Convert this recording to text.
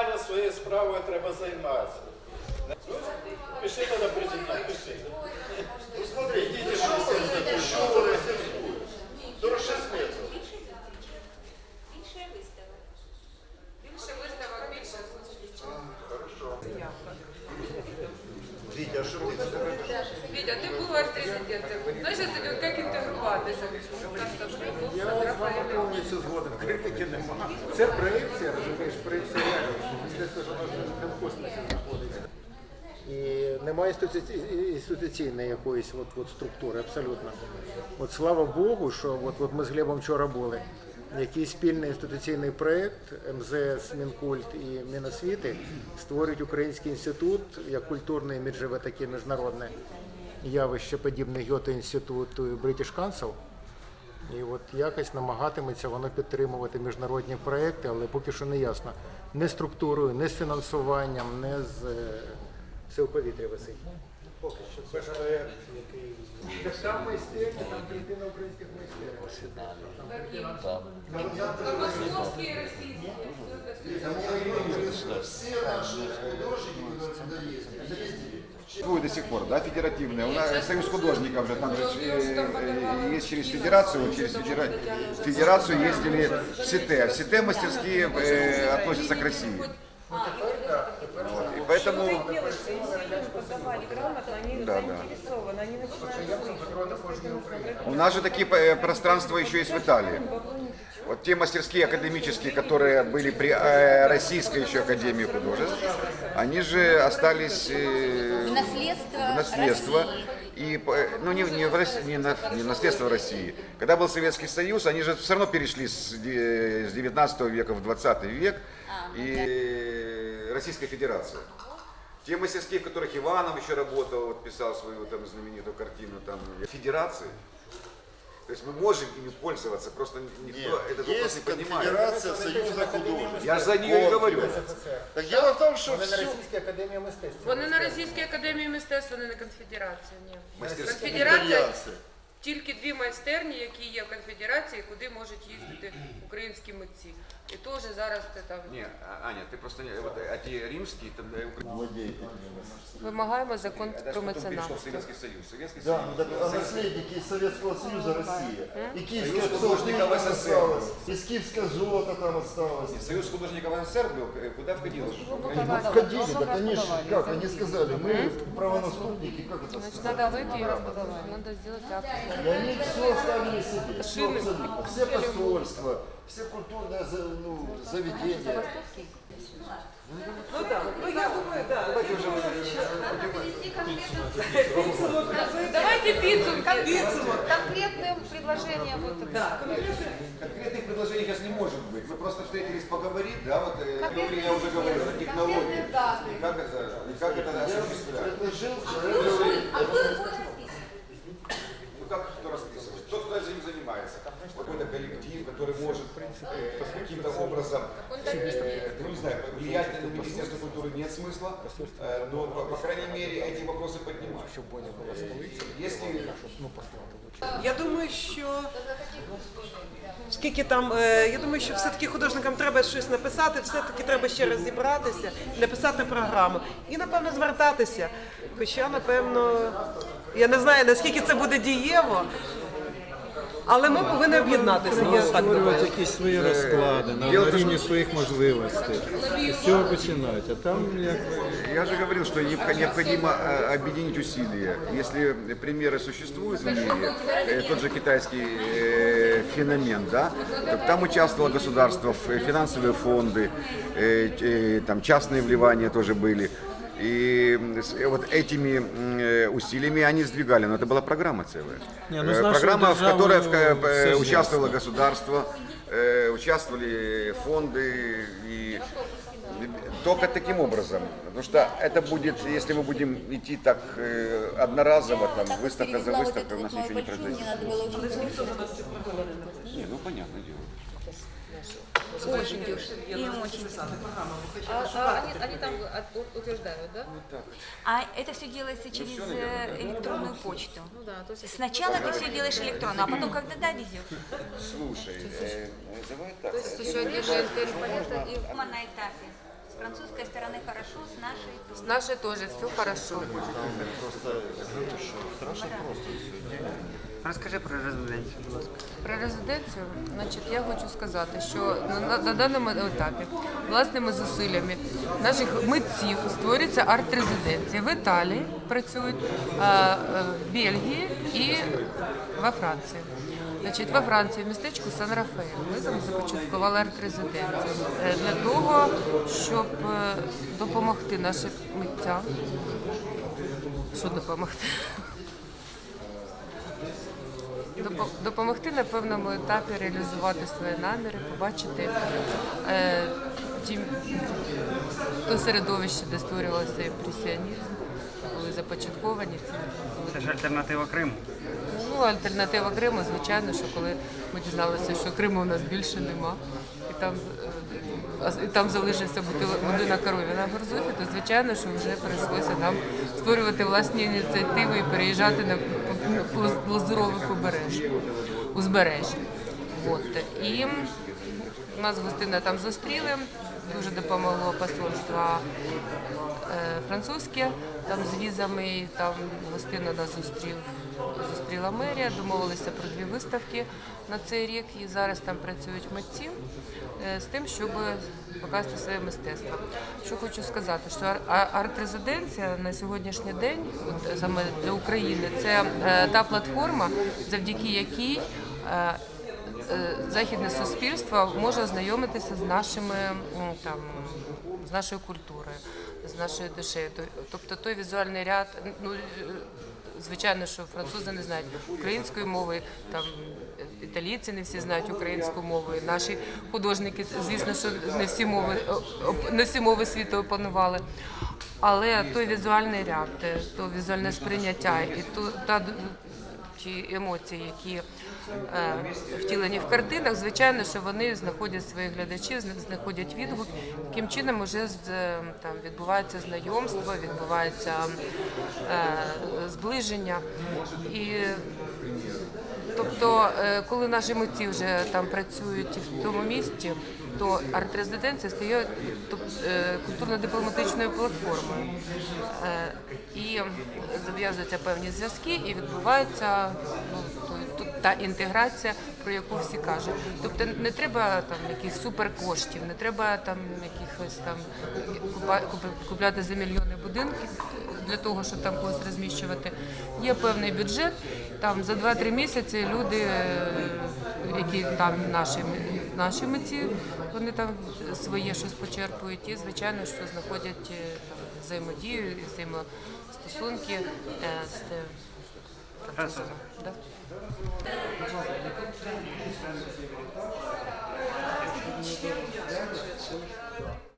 нормально своєю справою треба займатися. Ну, Пиши тоді президент, пиши. Ну смотри, дети 60 что вы растет? 46 метров. Більше виставок. Більше виставок, більше зустрічей. Хорошо. Витя, а что ты Вітя, ти був арт-резидентом. Знаєш, як як інтегруватися? Я з вами повністю згоден. Критики нема. Це проекція, розумієш, проекція реальності. Мистецтво ж воно ж не в космосі знаходиться. І немає інституці- інституційної якоїсь от, от структури, абсолютно. От слава Богу, що от, от ми з Глебом вчора були. Якийсь спільний інституційний проєкт МЗС, Мінкульт і Міносвіти створюють Український інститут як культурне іміджеве таке міжнародне явище, подібне Гьоте інституту і British Council. І от якось намагатиметься воно підтримувати міжнародні проекти, але поки що не ясно. Не структурою, не з фінансуванням, не з е, все в повітрі висить. Поки що це проект, який так там майстерня, там третина українських майстерень. Московські і російські. Все наши художники, которые сюда ездили, ездили. Существует до сих пор, да, федеративная. У нас союз художников же там же э, э, есть через федерацию, вот через федера- федерацию ездили в СИТЕ. В СИТЕ мастерские э, относятся к России. Поэтому делается, если людям подавали грамотно, они Да, да. заинтересованы, они начинают у нас же такие э, пространства еще есть в Италии. Вот те мастерские академические, которые были при э, Российской еще Академии художеств, они же остались э, В наследство в наследство. России. И, э, ну, не, не, в России, не, на, не наследство России. Когда был Советский Союз, они же все равно перешли с, с 19 века в 20 век и э, Российская Федерация. Те мастерские, в которых Иванов еще работал, вот писал свою там знаменитую картину там Федерации. То есть мы можем ими пользоваться, просто никто Нет, этот вопрос есть не понимает. конфедерация Союза художеств. Я за нее и говорю. Так дело в том, что Вони на все... Російській академії мистецтв. Вони на Російській академії мистецтв, вони на конфедерації. Ні. Мастерські. Конфедерація Конфедерація. тільки дві майстерні, які є в конфедерації, куди можуть їздити українські митці. І теж зараз ти там Не, а- Аня, ты просто не, вот, а те римские, там, э, укра- Владеет. вимагаємо закон это про же потом перешел меценат. в Советский Союз. Советский Да, Союз. ну так, а наследники Советского Союза Россия. И киевская Союз художников там СССР. осталось, и скифское золото там осталось. Союз художников СССР был, э, куда входил? Ну, Входили, так они ж, как, они сказали, мы правонаступники, как это сказать? Надо выйти, надо сделать акт. И они все оставили себе, все абсолютно, все посольства, все культурные ну, заведения. Ну да, ну я думаю, да. Давайте підсумки. Конкретное предложение вот это. Да. Конкретных предложений сейчас не может быть. Мы просто встретились поговорить, да, вот э, я уже говорил, о технологии. И как это, и как это осуществлять. Предложил, человек нет смысла, э, но, по, по крайней мере, эти вопросы поднимать. Если Я думаю, що скільки там, е, я думаю, що все-таки художникам треба щось написати, все-таки треба ще раз зібратися, написати програму і, напевно, звертатися. Хоча, напевно, я не знаю, наскільки це буде дієво, але ми повинні об'єднатися. Я так створювати думаю. якісь свої розклади на, Діло на в рівні своїх можливостей. З цього починати. А там як Я же говорил, что необх- необходимо э, объединить усилия. Если примеры существуют в мире, э, тот же китайский э, феномен, да, то там участвовало государство, ф- финансовые фонды, э, э, там частные вливания тоже были. И э, вот этими э, усилиями они сдвигали, но это была программа целая. Не, ну, Э, программа, в которой в- участвовало государство, участвовали фонды и только таким образом. Потому что это будет, если мы будем идти так э, одноразово, там, выставка за выставкой, у нас ничего не произойдет. Не, ну понятное дело. Очень дешево. И очень. А, а они, они там утверждают, да? А это все делается через э, электронную почту. Ну да, то есть Сначала ты все делаешь электронно, а потом когда да, везешь. Слушай, э, давай так. То есть еще отдельно понятно и на этапе. С французской стороны хорошо, с нашей З нашої теж все хорошо. Просто страшно просто все. Розкажи про резиденцію, будь ласка. Про резиденцію, значить, я хочу сказати, що на, на, даному етапі власними зусиллями наших митців створюється арт-резиденція. В Італії працюють, а, е, в Бельгії і во Франції. Значить, во Франції, в містечку Сан-Рафаель, ми там започаткували арт-резиденцію е, для того, щоб е, допомогти нашим митцям. Що допомогти? Допо- допомогти на певному етапі реалізувати свої наміри, побачити е, ті, то середовище, де створювався імпресіонізм, були започатковані ці. Це ж альтернатива Криму. Ну, альтернатива Криму, звичайно, що коли ми дізналися, що Криму у нас більше нема, і там, е, і там залишився будинок корові на Горзуфі, то звичайно, що вже прийшлося нам створювати власні ініціативи і переїжджати на лазурове побережжя, узбережжя. І нас гостина там зустріли, дуже допомогло посольство е, французьке, там з візами, там гостина нас зустрів, зустріла мерія, домовилися про дві виставки на цей рік, і зараз там працюють митці е, з тим, щоб показати своє мистецтво. Що хочу сказати, що ар- арт-резиденція на сьогоднішній день, саме для України, це е, та платформа, завдяки якій е, західне суспільство може ознайомитися з нашими там з нашою культурою, з нашою душею. Тобто той візуальний ряд, ну звичайно, що французи не знають української мови, там італійці не всі знають українську мову. Наші художники, звісно, що не всі мови не всі мови світу опанували. Але той візуальний ряд, е, то візуальне сприйняття і то та ті емоції, які е, втілені в картинах, звичайно, що вони знаходять своїх глядачів, зна- знаходять відгук. Таким чином вже е, там відбувається знайомство, відбувається е, зближення. І Тобто, е, коли наші митці вже там працюють в тому місті, то арт-резиденція стає е, культурно-дипломатичною платформою. Е, І зав'язуються певні зв'язки, і відбувається ну, та інтеграція, про яку всі кажуть. Тобто не треба там якихось суперкоштів, не треба там якихось там купляти за мільйони будинків для того, щоб там когось розміщувати. Є певний бюджет. Там за 2-3 місяці люди, е, які там наші, наші митці, вони там своє щось почерпують і, звичайно, що знаходять е, там, взаємодію і взаємостосунки е, Да. Чем я